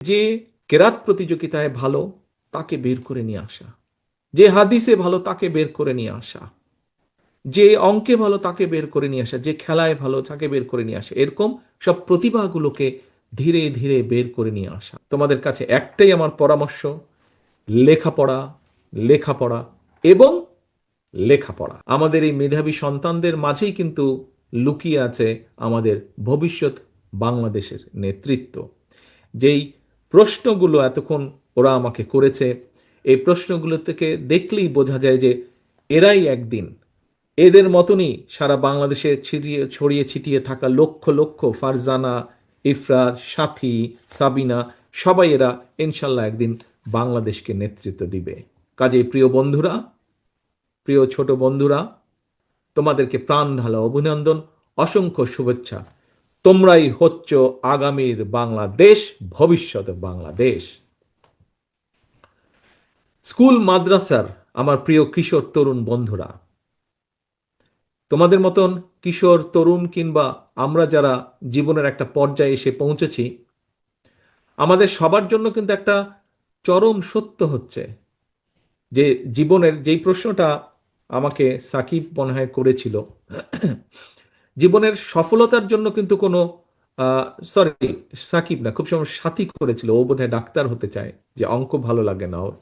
যে কেরাত প্রতিযোগিতায় ভালো, তাকে বের করে নিয়ে আসা। যে হাদিসে ভালো, তাকে বের করে নিয়ে আসা। যে অঙ্কে ভালো, তাকে বের করে নিয়ে আসা। যে খেলায় ভালো, তাকে বের করে নিয়ে আসা। এরকম সব প্রতিভাগুলোকে ধীরে ধীরে বের করে নিয়ে আসা। তোমাদের কাছে একটাই আমার পরামর্শ, লেখাপড়া লেখাপড়া এবং লেখাপড়া। আমাদের এই মেধাবী সন্তানদের মাঝেই কিন্তু লুকিয়ে আছে আমাদের ভবিষ্যৎ বাংলাদেশের নেতৃত্ব। যেই প্রশ্নগুলো এতক্ষণ ওরা আমাকে করেছে। এই প্রশ্নগুলো থেকে দেখলেই বোঝা যায় যে এরাই একদিন। এদের মতনই সারা বাংলাদেশে ছিটিয়ে ছড়িয়ে ছিটিয়ে থাকা লক্ষ লক্ষ ফারজানা, ইফরাজ, সাথী, সাবিনা, সবাই এরা ইনশাল্লাহ একদিন বাংলাদেশকে নেতৃত্ব দিবে। কাজেই প্রিয় বন্ধুরা, প্রিয় ছোট বন্ধুরা, তোমাদেরকে প্রাণ ঢালা অভিনন্দন, অসংখ্য শুভেচ্ছা। তোমরাই হচ্ছ আগামীর বাংলাদেশ, ভবিষ্যতে বাংলাদেশ। স্কুল মাদ্রাসার আমার প্রিয় কিশোর তরুণ বন্ধুরা, তোমাদের মতন কিশোর তরুণ কিংবা আমরা যারা জীবনের একটা পর্যায়ে এসে পৌঁছেছি, আমাদের সবার জন্য কিন্তু একটা চরম সত্য হচ্ছে যে জীবনের যেই প্রশ্নটা আমাকে সাকিব মনে হয় করেছিল জীবনের সফলতার জন্য কিন্তু কোনো সরি সাকিব না, খুব সময় সাথী করেছিল। ও বোধহয় ডাক্তার হতে চায় যে, অঙ্ক ভালো লাগে না ওর।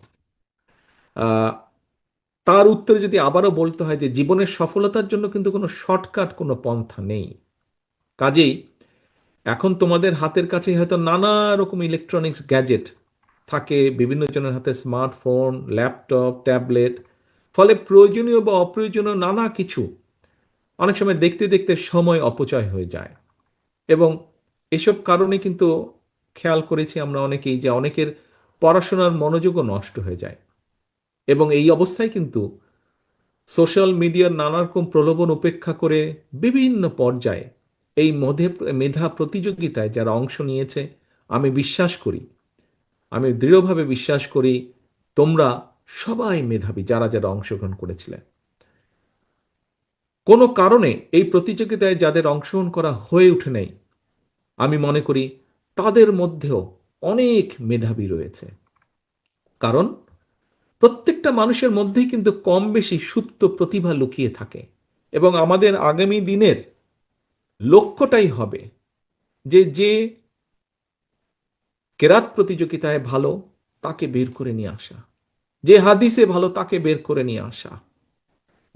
তার উত্তরে যদি আবারও বলতে হয় যে, জীবনের সফলতার জন্য কিন্তু কোনো শর্টকাট কোনো পন্থা নেই। কাজেই এখন তোমাদের হাতের কাছে হয়তো নানা রকম ইলেকট্রনিক্স গ্যাজেট থাকে, বিভিন্ন জনের হাতে স্মার্টফোন ল্যাপটপ ট্যাবলেট ফলে প্রয়োজনীয় বা অপ্রয়োজনীয় নানা কিছু অনেক সময় দেখতে দেখতে সময় অপচয় হয়ে যায়। এবং এসব কারণে কিন্তু খেয়াল করেছি আমরা অনেকেই যে অনেকের পড়াশোনার মনোযোগও নষ্ট হয়ে যায়। এবং এই অবস্থায় কিন্তু সোশ্যাল মিডিয়ার নানা রকম প্রলোভন উপেক্ষা করে বিভিন্ন পর্যায়ে এই মধে, মেধা প্রতিযোগিতায় যারা অংশ নিয়েছে, আমি বিশ্বাস করি, আমি দৃঢ়ভাবে বিশ্বাস করি তোমরা সবাই মেধাবী যারা যারা অংশগ্রহণ করেছিলেন কোনো কারণে এই প্রতিযোগিতায় যাদের অংশগ্রহণ করা হয়ে ওঠে নাই, আমি মনে করি তাদের মধ্যেও অনেক মেধাবী রয়েছে। কারণ প্রত্যেকটা মানুষের মধ্যেই কিন্তু কম বেশি সুপ্ত প্রতিভা লুকিয়ে থাকে এবং আমাদের আগামী দিনের লক্ষ্যটাই হবে যে যে কেরাত প্রতিযোগিতায় ভালো তাকে বের করে নিয়ে আসা, যে হাদিসে ভালো তাকে বের করে নিয়ে আসা।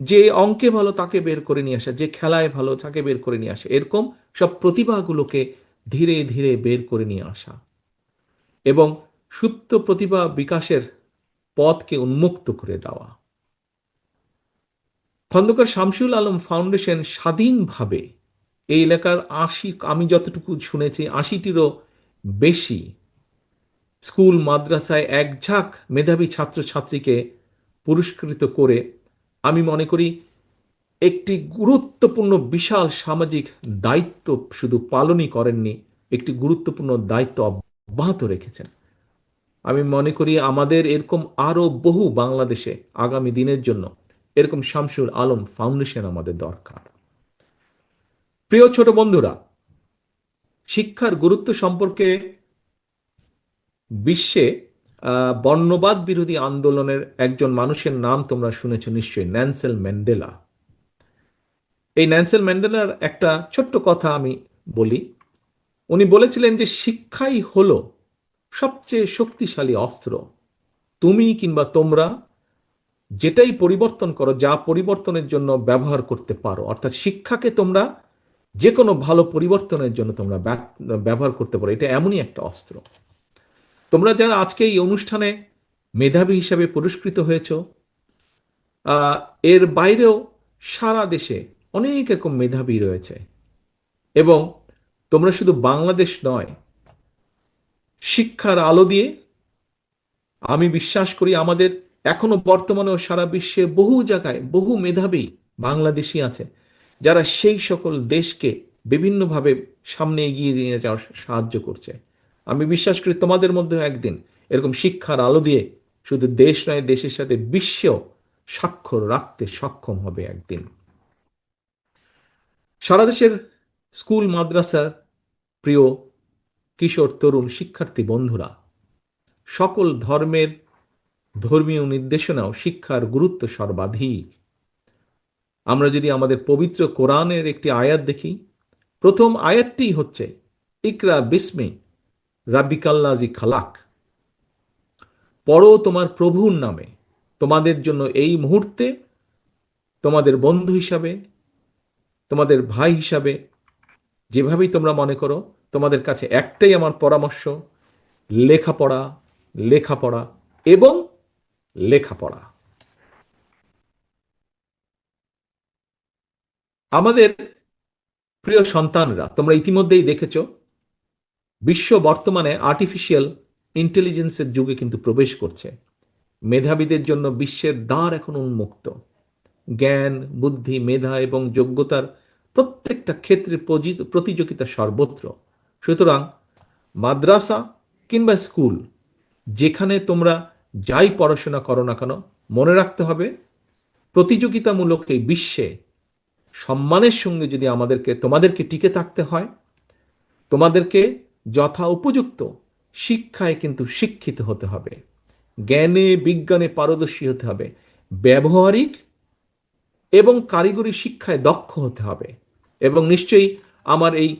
যে অঙ্কে ভালো তাকে বের করে নিয়ে আসা, যে খেলায় ভালো তাকে বের করে নিয়ে আসা, এরকম সব প্রতিভাগুলোকে ধীরে ধীরে বের করে নিয়ে আসা। এবং সুপ্ত প্রতিভা বিকাশের পথকে উন্মুক্ত করে দেওয়া। খন্দকার শামসুল আলম ফাউন্ডেশন স্বাধীনভাবে এই এলাকার আশি, আমি যতটুকু শুনেছি, আশিটিরও বেশি স্কুল, মাদ্রাসায় এক ঝাঁক মেধাবী ছাত্রছাত্রীকে পুরস্কৃত করে আমি মনে করি একটি গুরুত্বপূর্ণ বিশাল সামাজিক দায়িত্ব শুধু পালনই করেননি, একটি গুরুত্বপূর্ণ দায়িত্ব অব্যাহত রেখেছেন। আমি মনে করি আমাদের এরকম আরও বহু বাংলাদেশে আগামী দিনের জন্য এরকম শামসুল আলম ফাউন্ডেশন আমাদের দরকার। প্রিয় ছোট বন্ধুরা, শিক্ষার গুরুত্ব সম্পর্কে বিশ্বে বর্ণবাদ বিরোধী আন্দোলনের একজন মানুষের নাম তোমরা শুনেছ নিশ্চয়ই, ন্যান্সেল ম্যান্ডেলা। এই ন্যান্সেল ম্যান্ডেলার একটা ছোট্ট কথা আমি বলি। উনি বলেছিলেন যে শিক্ষাই হলো সবচেয়ে শক্তিশালী অস্ত্র। তুমি কিংবা তোমরা যেটাই পরিবর্তন করো, যা পরিবর্তনের জন্য ব্যবহার করতে পারো, অর্থাৎ শিক্ষাকে তোমরা যে কোনো ভালো পরিবর্তনের জন্য তোমরা ব্যবহার করতে পারো, এটা এমনই একটা অস্ত্র। তোমরা যারা আজকে এই অনুষ্ঠানে মেধাবী হিসাবে পুরস্কৃত হয়েছ এর বাইরেও সারা দেশে অনেক রকম মেধাবী রয়েছে। এবং তোমরা শুধু বাংলাদেশ নয়, শিক্ষার আলো দিয়ে, আমি বিশ্বাস করি আমাদের এখনও বর্তমানেও সারা বিশ্বে বহু জায়গায় বহু মেধাবী বাংলাদেশি আছে, যারা সেই সকল দেশকে বিভিন্নভাবে সামনে এগিয়ে নিয়ে যাওয়ার সাহায্য করছে। আমি বিশ্বাস করি তোমাদের মধ্যে একদিন এরকম শিক্ষার আলো দিয়ে শুধু দেশ নয়, দেশের সাথে বিশ্বেও স্বাক্ষর রাখতে সক্ষম হবে একদিন। সারা দেশের স্কুল মাদ্রাসার প্রিয় কিশোর, তরুণ শিক্ষার্থী, বন্ধুরা, সকল ধর্মের ধর্মীয় নির্দেশনাও শিক্ষার গুরুত্ব সর্বাধিক। আমরা যদি আমাদের পবিত্র কোরআনের একটি আয়াত দেখি, প্রথম আয়াতটি হচ্ছে, ইকরা বিস্মে রাব্বিকাল্লাজি খালাক। পড়ো তোমার প্রভুর নামে। তোমাদের জন্য এই মুহূর্তে তোমাদের বন্ধু হিসাবে, তোমাদের ভাই হিসাবে যেভাবেই তোমরা মনে করো, তোমাদের কাছে একটাই আমার পরামর্শ, লেখাপড়া লেখাপড়া এবং লেখাপড়া। আমাদের প্রিয় সন্তানরা, তোমরা ইতিমধ্যেই দেখেছ বিশ্ব বর্তমানে আর্টিফিশিয়াল ইন্টেলিজেন্সের যুগে কিন্তু প্রবেশ করছে। মেধাবীদের জন্য বিশ্বের দ্বার এখন উন্মুক্ত। জ্ঞান, বুদ্ধি, মেধা এবং যোগ্যতার প্রত্যেকটা ক্ষেত্রে প্রতিযোগিতা সর্বত্র। সুতরাং মাদ্রাসা কিংবা স্কুল, যেখানে তোমরা যাই পড়াশোনা করো না কেন, মনে রাখতে হবে প্রতিযোগিতামূলক এই বিশ্বে সম্মানের সঙ্গে যদি আমাদেরকে তোমাদেরকে টিকে থাকতে হয়, তোমাদেরকে যথা উপযুক্ত, শিক্ষায় কিন্তু শিক্ষিত হতে হবে। জ্ঞানে, বিজ্ঞানে পারদর্শী হতে হবে। ব্যবহারিক এবং কারিগরি শিক্ষায় দক্ষ হতে হবে। এবং নিশ্চয়ই আমার এই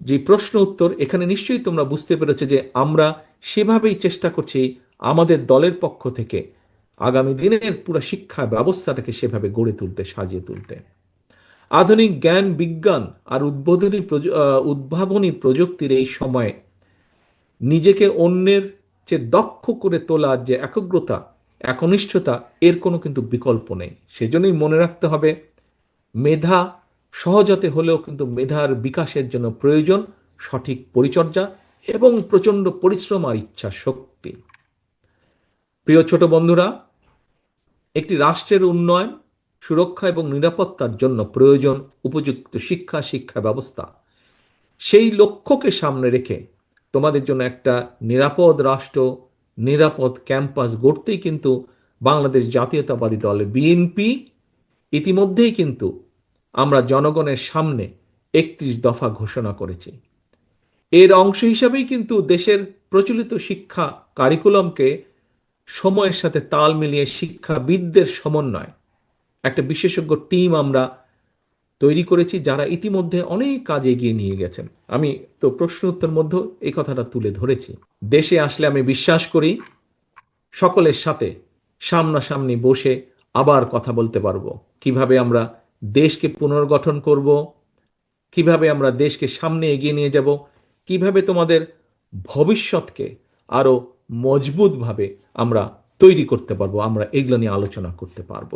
যে প্রশ্ন উত্তর, এখানে নিশ্চয়ই তোমরা বুঝতে পেরেছ যে আমরা সেভাবেই চেষ্টা করছি আমাদের দলের পক্ষ থেকে আগামী দিনের পুরো শিক্ষা ব্যবস্থাটাকে সেভাবে গড়ে তুলতে, সাজিয়ে তুলতে। আধুনিক জ্ঞান, বিজ্ঞান আর উদ্বোধনী উদ্ভাবনী প্রযুক্তির এই সময়ে নিজেকে অন্যের চেয়ে দক্ষ করে তোলার যে একগ্রতা, একনিষ্ঠতা, এর কোনো কিন্তু বিকল্প নেই। সেজন্যই মনে রাখতে হবে, মেধা সহজতে হলেও কিন্তু মেধার বিকাশের জন্য প্রয়োজন সঠিক পরিচর্যা এবং প্রচণ্ড পরিশ্রম আর ইচ্ছা শক্তি। প্রিয় ছোট বন্ধুরা, একটি রাষ্ট্রের উন্নয়ন সুরক্ষা এবং নিরাপত্তার জন্য প্রয়োজন উপযুক্ত শিক্ষা শিক্ষা ব্যবস্থা। সেই লক্ষ্যকে সামনে রেখে তোমাদের জন্য একটা নিরাপদ রাষ্ট্র, নিরাপদ ক্যাম্পাস গড়তেই কিন্তু বাংলাদেশ জাতীয়তাবাদী দল বিএনপি ইতিমধ্যেই কিন্তু আমরা জনগণের সামনে একত্রিশ দফা ঘোষণা করেছি। এর অংশ হিসাবেই কিন্তু দেশের প্রচলিত শিক্ষা কারিকুলামকে সময়ের সাথে তাল মিলিয়ে শিক্ষাবিদদের সমন্বয় একটা বিশেষজ্ঞ টিম আমরা তৈরি করেছি যারা ইতিমধ্যে অনেক কাজ এগিয়ে নিয়ে গেছেন। আমি তো প্রশ্ন উত্তর মধ্যে এই কথাটা তুলে ধরেছি। দেশে আসলে আমি বিশ্বাস করি, সকলের সাথে সামনাসামনি বসে আবার কথা বলতে পারব। কীভাবে আমরা দেশকে পুনর্গঠন করব, কীভাবে আমরা দেশকে সামনে এগিয়ে নিয়ে যাব, কীভাবে তোমাদের ভবিষ্যৎকে আরও মজবুতভাবে আমরা তৈরি করতে পারব, আমরা এগুলো নিয়ে আলোচনা করতে পারব।